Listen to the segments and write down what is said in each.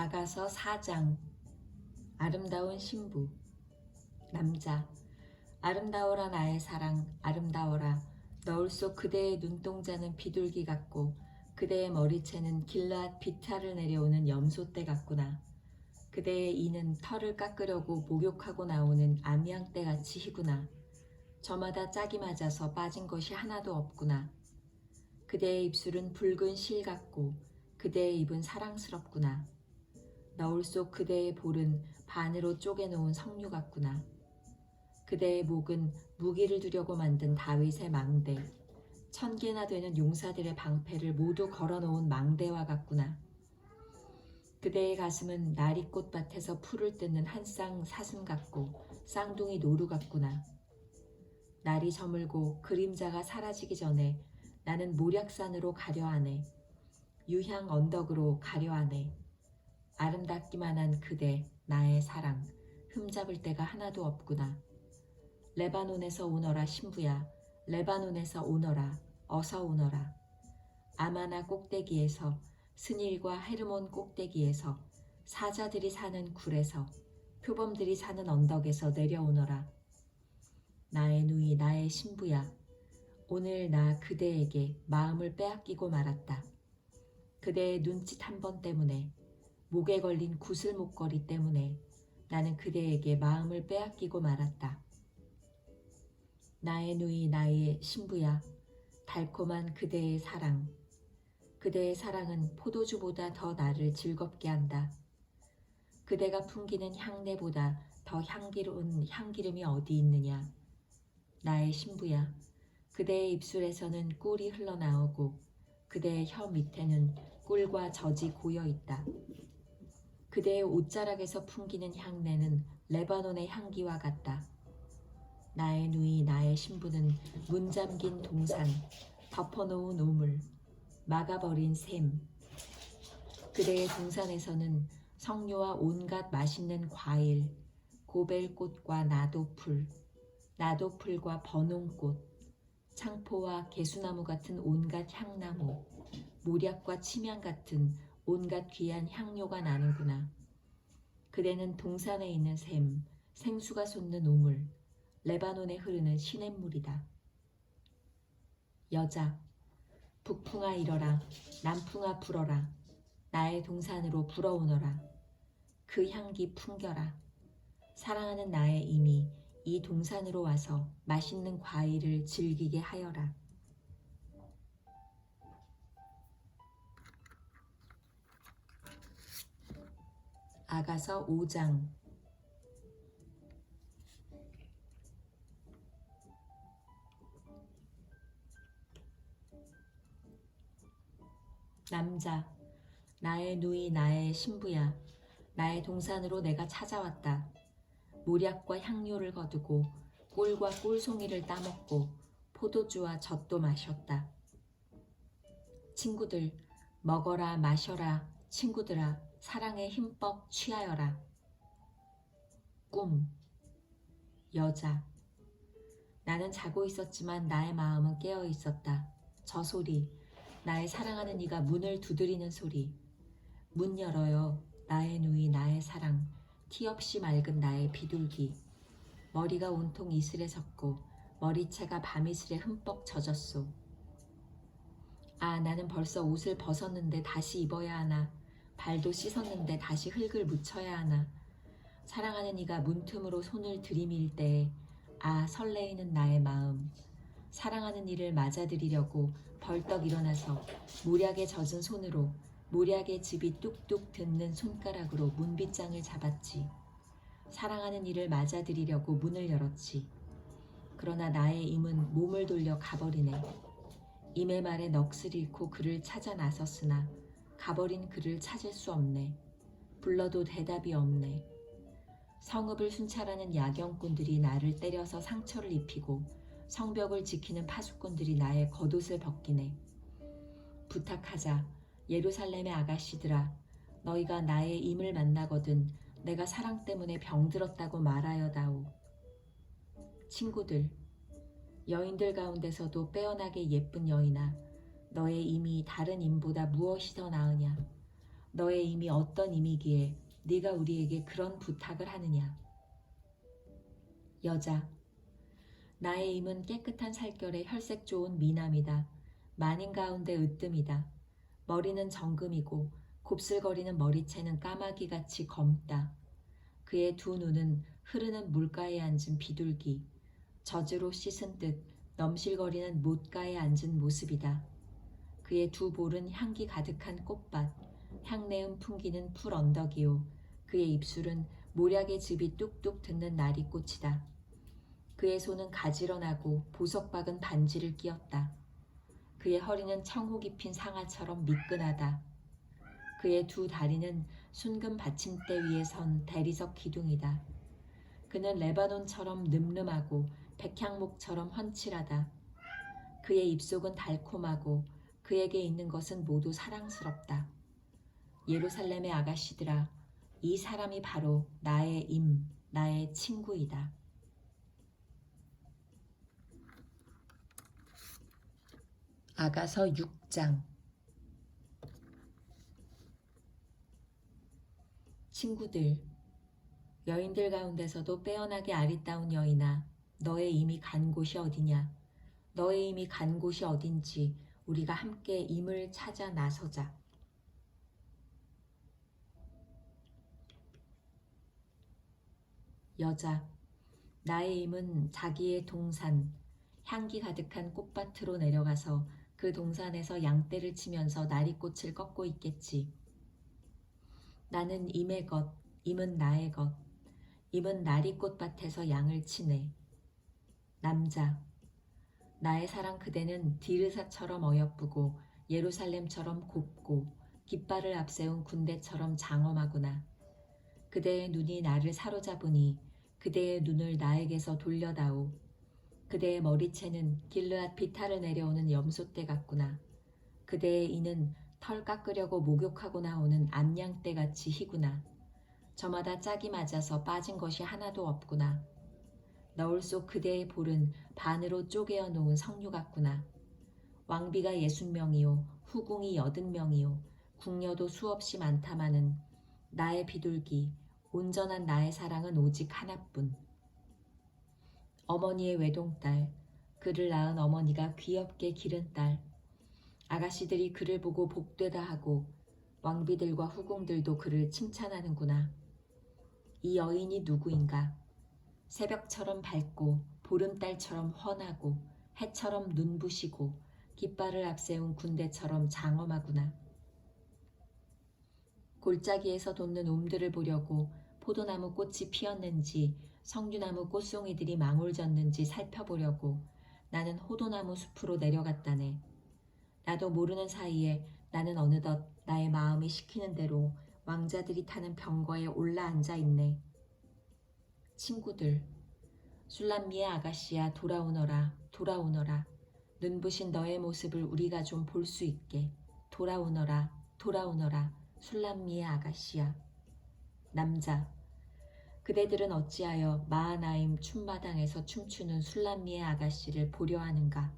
아가서 4장 아름다운 신부 남자. 아름다워라 나의 사랑 아름다워라. 너울 속 그대의 눈동자는 비둘기 같고 그대의 머리채는 길라앗 비타를 내려오는 염소떼 같구나. 그대의 이는 털을 깎으려고 목욕하고 나오는 암양떼 같이 희구나. 저마다 짝이 맞아서 빠진 것이 하나도 없구나. 그대의 입술은 붉은 실 같고 그대의 입은 사랑스럽구나 너울 속 그대의 볼은 반으로 쪼개놓은 석류 같구나. 그대의 목은 무기를 두려고 만든 다윗의 망대, 천 개나 되는 용사들의 방패를 모두 걸어놓은 망대와 같구나. 그대의 가슴은 나리꽃밭에서 풀을 뜯는 한 쌍 사슴 같고 쌍둥이 노루 같구나. 날이 저물고 그림자가 사라지기 전에 나는 모략산으로 가려 하네. 유향 언덕으로 가려 하네. 아름답기만 한 그대, 나의 사랑, 흠잡을 데가 하나도 없구나. 레바논에서 오너라 신부야, 레바논에서 오너라, 어서 오너라. 아마나 꼭대기에서, 스닐과 헤르몬 꼭대기에서, 사자들이 사는 굴에서, 표범들이 사는 언덕에서 내려오너라. 나의 누이, 나의 신부야, 오늘 나 그대에게 마음을 빼앗기고 말았다. 그대의 눈짓 한 번 때문에 목에 걸린 구슬 목걸이 때문에 나는 그대에게 마음을 빼앗기고 말았다. 나의 누이 나의 신부야 달콤한 그대의 사랑 그대의 사랑은 포도주보다 더 나를 즐겁게 한다. 그대가 풍기는 향내보다 더 향기로운 향기름이 어디 있느냐. 나의 신부야 그대의 입술에서는 꿀이 흘러나오고 그대의 혀 밑에는 꿀과 젖이 고여 있다. 그대의 옷자락에서 풍기는 향내는 레바논의 향기와 같다. 나의 누이 나의 신부는 문 잠긴 동산, 덮어놓은 우물, 막아버린 샘. 그대의 동산에서는 석류와 온갖 맛있는 과일, 고벨꽃과 나도풀, 나도풀과 버논꽃, 창포와 개수나무 같은 온갖 향나무, 모략과 침향 같은 온갖 귀한 향료가 나는구나. 그대는 동산에 있는 샘, 생수가 솟는 우물, 레바논에 흐르는 시냇물이다. 여자, 북풍아 일어라, 남풍아 불어라, 나의 동산으로 불어오너라. 그 향기 풍겨라. 사랑하는 나의 이미 이 동산으로 와서 맛있는 과일을 즐기게 하여라. 아가서 5장. 남자 나의 누이 나의 신부야. 나의 동산으로 내가 찾아왔다. 모략과 향료를 거두고 꿀과 꿀송이를 따먹고 포도주와 젖도 마셨다. 친구들 먹어라 마셔라 친구들아 사랑에 힘뻑 취하여라. 꿈. 여자. 나는 자고 있었지만 나의 마음은 깨어 있었다. 저 소리. 나의 사랑하는 이가 문을 두드리는 소리. 문 열어요. 나의 누이 나의 사랑. 티 없이 맑은 나의 비둘기. 머리가 온통 이슬에 섰고 머리채가 밤이슬에 흠뻑 젖었소. 아 나는 벌써 옷을 벗었는데 다시 입어야 하나 발도 씻었는데 다시 흙을 묻혀야 하나. 사랑하는 이가 문틈으로 손을 들이밀 때, 아, 설레이는 나의 마음. 사랑하는 이를 맞아들이려고 벌떡 일어나서 모략에 젖은 손으로 모략의 즙이 뚝뚝 듣는 손가락으로 문빗장을 잡았지. 사랑하는 이를 맞아들이려고 문을 열었지. 그러나 나의 임은 몸을 돌려 가버리네. 임의 말에 넋을 잃고 그를 찾아 나섰으나 가버린 그를 찾을 수 없네. 불러도 대답이 없네. 성읍을 순찰하는 야경꾼들이 나를 때려서 상처를 입히고 성벽을 지키는 파수꾼들이 나의 겉옷을 벗기네. 부탁하자 예루살렘의 아가씨들아 너희가 나의 임을 만나거든 내가 사랑 때문에 병들었다고 말하여다오. 친구들 여인들 가운데서도 빼어나게 예쁜 여인아 너의 임이 다른 임보다 무엇이 더 나으냐? 너의 임이 어떤 임이기에 네가 우리에게 그런 부탁을 하느냐? 여자 나의 임은 깨끗한 살결에 혈색 좋은 미남이다. 만인 가운데 으뜸이다. 머리는 정금이고 곱슬거리는 머리채는 까마귀같이 검다. 그의 두 눈은 흐르는 물가에 앉은 비둘기, 젖으로 씻은 듯 넘실거리는 못가에 앉은 모습이다. 그의 두 볼은 향기 가득한 꽃밭, 향내음 풍기는 풀 언덕이요. 그의 입술은 모략의 즙이 뚝뚝 듣는 나리꽃이다. 그의 손은 가지런하고 보석 박은 반지를 끼었다. 그의 허리는 청호 깊인 상아처럼 미끈하다. 그의 두 다리는 순금 받침대 위에 선 대리석 기둥이다. 그는 레바논처럼 늠름하고 백향목처럼 훤칠하다. 그의 입속은 달콤하고 그에게 있는 것은 모두 사랑스럽다. 예루살렘의 아가씨들아, 이 사람이 바로 나의 임, 나의 친구이다. 아가서 6장 친구들, 여인들 가운데서도 빼어나게 아리따운 여인아, 너의 임이 간 곳이 어디냐? 너의 임이 간 곳이 어딘지 우리가 함께 임을 찾아 나서자. 여자, 나의 임은 자기의 동산, 향기 가득한 꽃밭으로 내려가서 그 동산에서 양떼를 치면서 나리꽃을 꺾고 있겠지. 나는 임의 것, 임은 나의 것, 임은 나리꽃밭에서 양을 치네. 남자, 나의 사랑 그대는 디르사처럼 어여쁘고 예루살렘처럼 곱고 깃발을 앞세운 군대처럼 장엄하구나. 그대의 눈이 나를 사로잡으니 그대의 눈을 나에게서 돌려다오. 그대의 머리채는 길르앗 비탈을 내려오는 염소떼 같구나. 그대의 이는 털 깎으려고 목욕하고 나오는 암양떼 같이 희구나. 저마다 짝이 맞아서 빠진 것이 하나도 없구나. 너울 속 그대의 볼은 반으로 쪼개어 놓은 석류 같구나. 왕비가 예순 명이요, 후궁이 여든 명이요, 궁녀도 수없이 많다마는 나의 비둘기, 온전한 나의 사랑은 오직 하나뿐. 어머니의 외동딸, 그를 낳은 어머니가 귀엽게 기른 딸, 아가씨들이 그를 보고 복되다 하고 왕비들과 후궁들도 그를 칭찬하는구나. 이 여인이 누구인가? 새벽처럼 밝고 보름달처럼 훤하고 해처럼 눈부시고 깃발을 앞세운 군대처럼 장엄하구나. 골짜기에서 돋는 옴들을 보려고 포도나무 꽃이 피었는지 성류나무 꽃송이들이 망울졌는지 살펴보려고 나는 호도나무 숲으로 내려갔다네. 나도 모르는 사이에 나는 어느덧 나의 마음이 시키는 대로 왕자들이 타는 병거에 올라앉아 있네. 친구들, 술람미의 아가씨야 돌아오너라, 돌아오너라. 눈부신 너의 모습을 우리가 좀 볼 수 있게. 돌아오너라, 돌아오너라. 술람미의 아가씨야. 남자, 그대들은 어찌하여 마하나임 춤마당에서 춤추는 술람미의 아가씨를 보려 하는가?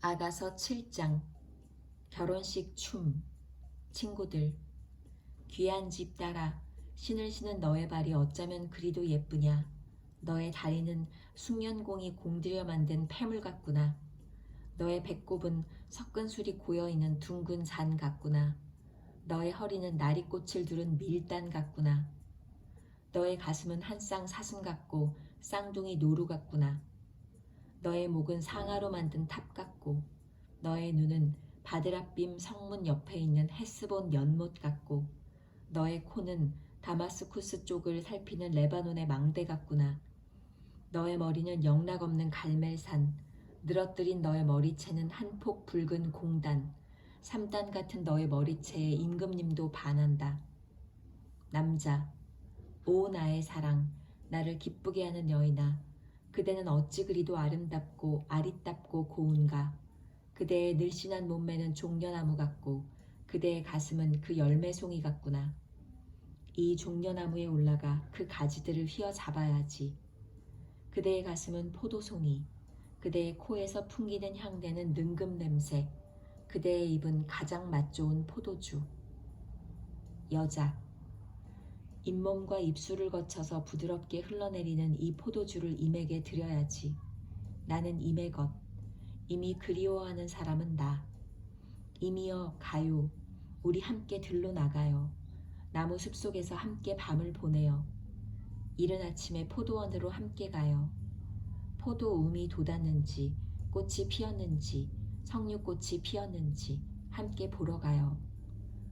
아가서 7장 결혼식 춤 친구들. 귀한 집 따라 신을 신은 너의 발이 어쩌면 그리도 예쁘냐. 너의 다리는 숙련공이 공들여 만든 폐물 같구나. 너의 배꼽은 섞은 술이 고여있는 둥근 잔 같구나. 너의 허리는 나리꽃을 두른 밀단 같구나. 너의 가슴은 한 쌍 사슴 같고 쌍둥이 노루 같구나. 너의 목은 상아로 만든 탑 같고 너의 눈은 바드라빔 성문 옆에 있는 헤스본 연못 같고 너의 코는 다마스쿠스 쪽을 살피는 레바논의 망대 같구나. 너의 머리는 영락 없는 갈멜산, 늘어뜨린 너의 머리채는 한 폭 붉은 공단, 삼단 같은 너의 머리채에 임금님도 반한다. 남자, 오 나의 사랑, 나를 기쁘게 하는 여인아, 그대는 어찌 그리도 아름답고 아리답고 고운가. 그대의 늘씬한 몸매는 종려나무 같고 그대의 가슴은 그 열매송이 같구나. 이 종려나무에 올라가 그 가지들을 휘어 잡아야지. 그대의 가슴은 포도송이, 그대의 코에서 풍기는 향내는 능금 냄새. 그대의 입은 가장 맛 좋은 포도주. 여자. 잇몸과 입술을 거쳐서 부드럽게 흘러내리는 이 포도주를 임에게 드려야지. 나는 임의 것. 이미 그리워하는 사람은 나. 임이여 가요. 우리 함께 들로 나가요. 나무 숲속에서 함께 밤을 보내요. 이른 아침에 포도원으로 함께 가요. 포도 움이 돋았는지, 꽃이 피었는지, 석류꽃이 피었는지 함께 보러 가요.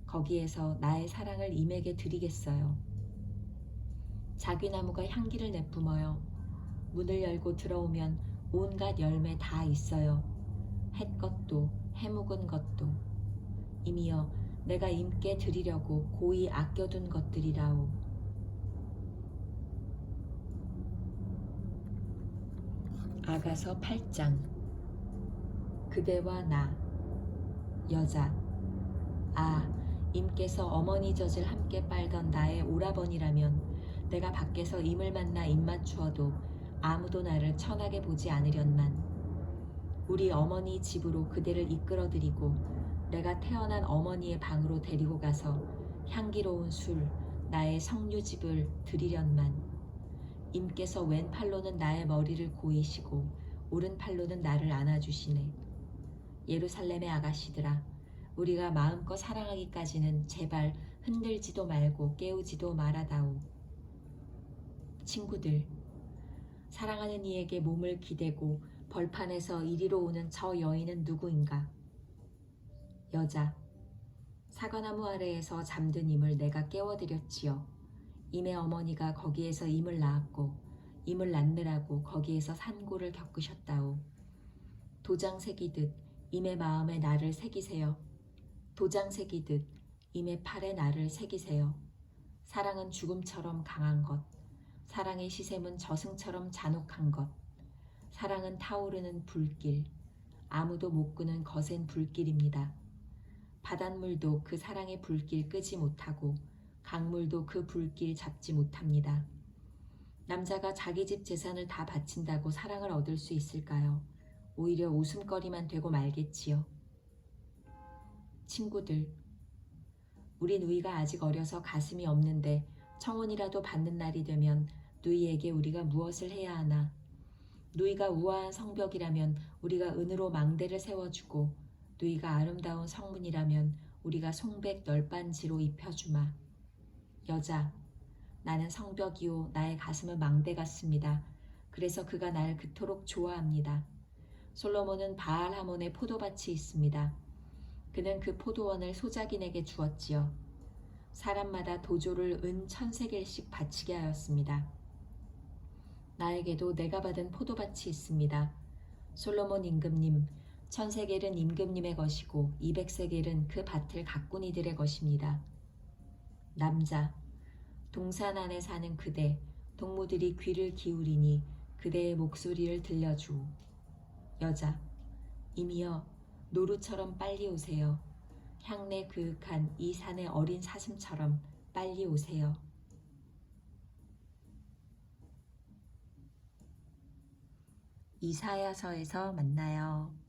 거기에서 나의 사랑을 임에게 드리겠어요. 자귀나무가 향기를 내뿜어요. 문을 열고 들어오면 온갖 열매 다 있어요. 햇 것도 해묵은 것도. 임이여 내가 임께 드리려고 고이 아껴둔 것들이라오. 아가서 8장 그대와 나 여자 아 임께서 어머니 젖을 함께 빨던 나의 오라버니라면 내가 밖에서 임을 만나 입 맞추어도 아무도 나를 천하게 보지 않으련만 우리 어머니 집으로 그대를 이끌어들이고 내가 태어난 어머니의 방으로 데리고 가서 향기로운 술 나의 석류집을 드리련만 임께서 왼팔로는 나의 머리를 고이시고 오른팔로는 나를 안아주시네. 예루살렘의 아가씨들아, 우리가 마음껏 사랑하기까지는 제발 흔들지도 말고 깨우지도 말아다오. 친구들, 사랑하는 이에게 몸을 기대고 벌판에서 이리로 오는 저 여인은 누구인가? 여자, 사과나무 아래에서 잠든 임을 내가 깨워드렸지요. 임의 어머니가 거기에서 임을 낳았고 임을 낳느라고 거기에서 산고를 겪으셨다오. 도장 새기듯 임의 마음에 나를 새기세요. 도장 새기듯 임의 팔에 나를 새기세요. 사랑은 죽음처럼 강한 것. 사랑의 시샘은 저승처럼 잔혹한 것. 사랑은 타오르는 불길. 아무도 못 끄는 거센 불길입니다. 바닷물도 그 사랑의 불길 끄지 못하고 강물도 그 불길 잡지 못합니다. 남자가 자기 집 재산을 다 바친다고 사랑을 얻을 수 있을까요? 오히려 웃음거리만 되고 말겠지요. 친구들, 우리 누이가 아직 어려서 가슴이 없는데 청혼이라도 받는 날이 되면 누이에게 우리가 무엇을 해야 하나? 누이가 우아한 성벽이라면 우리가 은으로 망대를 세워주고 누이가 아름다운 성문이라면 우리가 송백 널빤지로 입혀주마. 여자, 나는 성벽이요 나의 가슴은 망대 같습니다. 그래서 그가 날 그토록 좋아합니다. 솔로몬은 바알 하몬의 포도밭이 있습니다. 그는 그 포도원을 소작인에게 주었지요. 사람마다 도조를 은 천세겔씩 바치게 하였습니다. 나에게도 내가 받은 포도밭이 있습니다. 솔로몬 임금님, 천세겔은 임금님의 것이고 이백세겔은 그 밭을 가꾼 이들의 것입니다. 남자, 동산 안에 사는 그대, 동무들이 귀를 기울이니 그대의 목소리를 들려주. 여자, 임이여, 노루처럼 빨리 오세요. 향내 그윽한 이 산의 어린 사슴처럼 빨리 오세요. 이사야서에서 만나요.